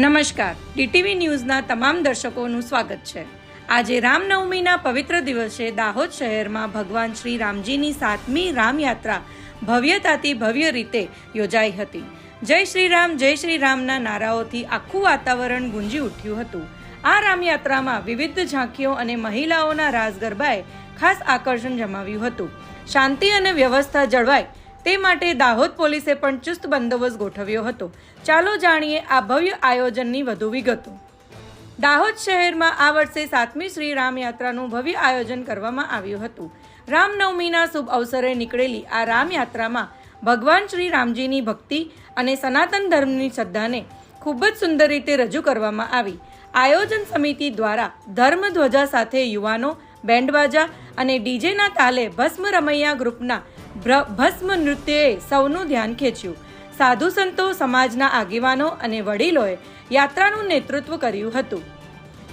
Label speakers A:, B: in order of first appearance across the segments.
A: નમસ્કાર. ડીટીવી ન્યૂઝના તમામ દર્શકોનું સ્વાગત છે. આજે રામનવમીના પવિત્ર દિવસે દાહોદ શહેરમાં ભગવાન શ્રી રામજીની સાતમી રામયાત્રા ભવ્યતાથી ભવ્ય રીતે યોજાઈ હતી. જય શ્રી રામ, જય શ્રી રામના નારાઓથી આખું વાતાવરણ ગુંજી ઉઠ્યું હતું. આ રામયાત્રામાં વિવિધ ઝાંખીઓ અને મહિલાઓના રાસ ગરબાએ ખાસ આકર્ષણ જમાવ્યું હતું. શાંતિ અને વ્યવસ્થા જળવાય તે માટે દાહોદ પોલીસે પણ ચુસ્ત બંદોબસ્ત ગોઠવ્યો હતો. ચાલો જાણીએ આ ભવ્ય આયોજનની વધુ વિગતો. દાહોદ શહેરમાં આ વર્ષે સાતમી શ્રી રામયાત્રાનું ભવ્ય આયોજન કરવામાં આવ્યું હતું. રામનવમીના શુભ અવસરે નીકળેલી આ રામયાત્રામાં ભગવાન શ્રી રામજીની ભક્તિ અને સનાતન ધર્મની શ્રદ્ધાને ખૂબ જ સુંદર રીતે રજૂ કરવામાં આવી. આયોજન સમિતિ દ્વારા ધર્મધ્વજા સાથે યુવાનો બેન્ડવાજા અને ડીજેના તાલે ભસ્મ રમૈયા ગ્રુપના ભસ્મ નૃત્યએ સૌનું ધ્યાન ખેંચ્યું. સાધુ સંતો, સમાજના આગેવાનો અને વડીલોએ યાત્રાનું નેતૃત્વ કર્યું હતું.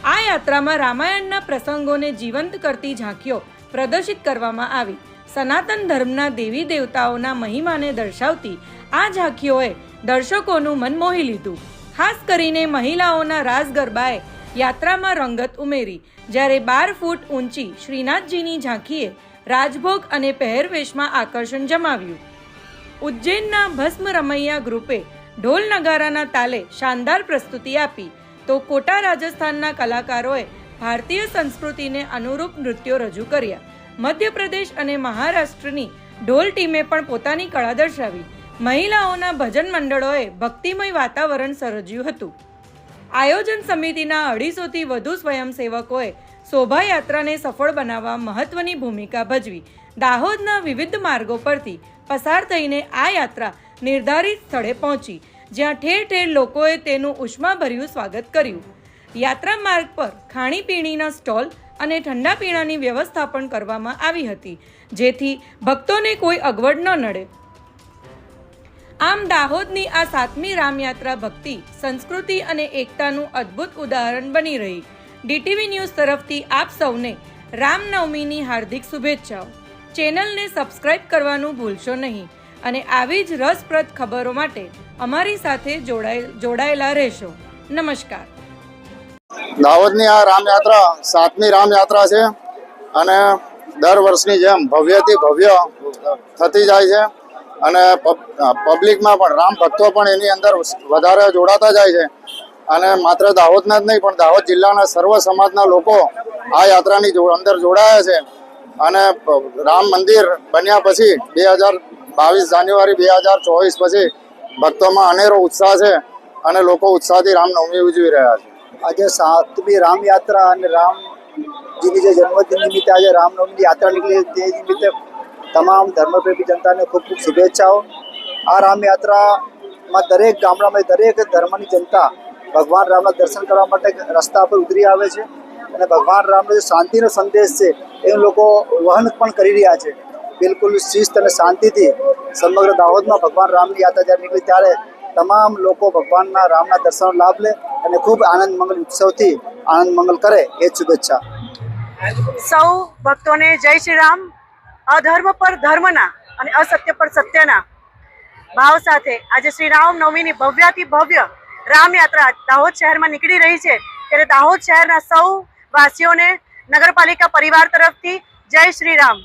A: આ યાત્રામાં રામાયણના પ્રસંગોને જીવંત કરતી ઝાંખીઓ પ્રદર્શિત કરવામાં આવી. સનાતન ધર્મના દેવી દેવતાઓના મહિમાને દર્શાવતી આ ઝાંખીઓએ દર્શકોનું મન મોહી લીધું. ખાસ કરીને મહિલાઓના રાસ ગરબાએ યાત્રામાં રંગત ઉમેરી. જ્યારે બાર ફૂટ ઊંચી શ્રીનાથજીની ઝાંખીએ રાજભોગ અને પહેરવેશમાં આકર્ષણ જમાવ્યું. ઉજ્જૈનના ભસ્મ રમૈયા ગ્રુપે ઢોલ નગારાના તાલે શાનદાર પ્રસ્તુતિ આપી. તો કોટા રાજસ્થાનના કલાકારોએ ભારતીય સંસ્કૃતિને અનુરૂપ નૃત્યો રજૂ કર્યા. મધ્યપ્રદેશ અને મહારાષ્ટ્રની ઢોલ ટીમે પણ પોતાની કળા દર્શાવી. મહિલાઓના ભજન મંડળોએ ભક્તિમય વાતાવરણ સર્જ્યું હતું. આયોજન સમિતિના અઢીસોથી વધુ સ્વયંસેવકોએ શોભાયાત્રાને સફળ બનાવવા મહત્વની ભૂમિકા ભજવી. દાહોદના વિવિધ માર્ગો પરથી પસાર થઈને આ યાત્રા નિર્ધારિત સ્થળે પહોંચી, જ્યાં ઠેર ઠેર લોકોએ તેનું ઉષ્માભર્યું સ્વાગત કર્યું. યાત્રા માર્ગ પર ખાણીપીણીના સ્ટોલ અને ઠંડા પીણાની વ્યવસ્થા પણ કરવામાં આવી હતી, જેથી ભક્તોને કોઈ અગવડ ન નડે. આમ દાહોદની આ સાતમી રામયાત્રા ભક્તિ, સંસ્કૃતિ અને એકતાનું અદ્ભુત ઉદાહરણ બની રહી. ડીટીવી ન્યૂઝ તરફથી આપ સૌને રામનવમીની હાર્દિક શુભેચ્છાઓ. ચેનલને સબસ્ક્રાઇબ કરવાનું ભૂલશો નહીં અને આવી જ રસપ્રદ ખબરો માટે અમારી સાથે જોડાય, જોડાયેલા રહેશો. નમસ્કાર.
B: દાહોદની આ રામયાત્રા સાતમી રામયાત્રા છે અને દર વર્ષની જેમ ભવ્યથી ભવ્ય થતી જાય છે. અને પબ- પબ્લિકમાં પણ રામ ભક્તો પણ એની અંદર વધારે જોડાતા જાય છે. અને માત્ર દાહોદના જ નહીં, પણ દાહોદ જિલ્લાના સર્વ સમાજના લોકો આ યાત્રાની અંદર જોડાયા છે. અને રામ મંદિર બન્યા પછી બે હજાર બાવીસ જાન્યુઆરી બે હજાર ચોવીસ પછી ભક્તોમાં અનેરો ઉત્સાહ છે અને લોકો ઉત્સાહથી રામનવમી ઉજવી રહ્યા છે.
C: આજે સાતમી રામયાત્રા અને રામજીની જે જન્મદિન નિમિત્તે આજે રામનવમીની યાત્રા નીકળી તે નિમિત્તે તમામ ધર્મપ્રેમી જનતાને ખૂબ ખૂબ શુભેચ્છાઓ. આ રામયાત્રામાં દરેક ગામડામાં દરેક ધર્મની જનતા ભગવાન રામના દર્શન કરવા માટે રસ્તા પર ઉતરી આવે છે અને ભગવાન રામનો જે શાંતિનો સંદેશ છે એ લોકો વહન પણ કરી રહ્યા છે. બિલકુલ શિસ્ત અને શાંતિથી સમગ્ર દાહોદમાં ભગવાન રામની યાત્રા જ્યારે નીકળી ત્યારે તમામ લોકો ભગવાનના રામના દર્શનનો લાભ લે અને ખૂબ આનંદ મંગલ ઉત્સવથી આનંદ મંગલ કરે એ શુભેચ્છા.
D: સૌ ભક્તોને જય શ્રી રામ. અધર્મ પર ધર્મના અને અસત્ય પર સત્યના ભાવ સાથે આજે શ્રી રામ નવમીની ભવ્યાથી ભવ્ય રામયાત્રા દાહોદ શહેરમાં નીકળી રહી છે. ત્યારે દાહોદ શહેરના સૌ વાસીઓને નગરપાલિકા પરિવાર તરફથી જય શ્રી રામ.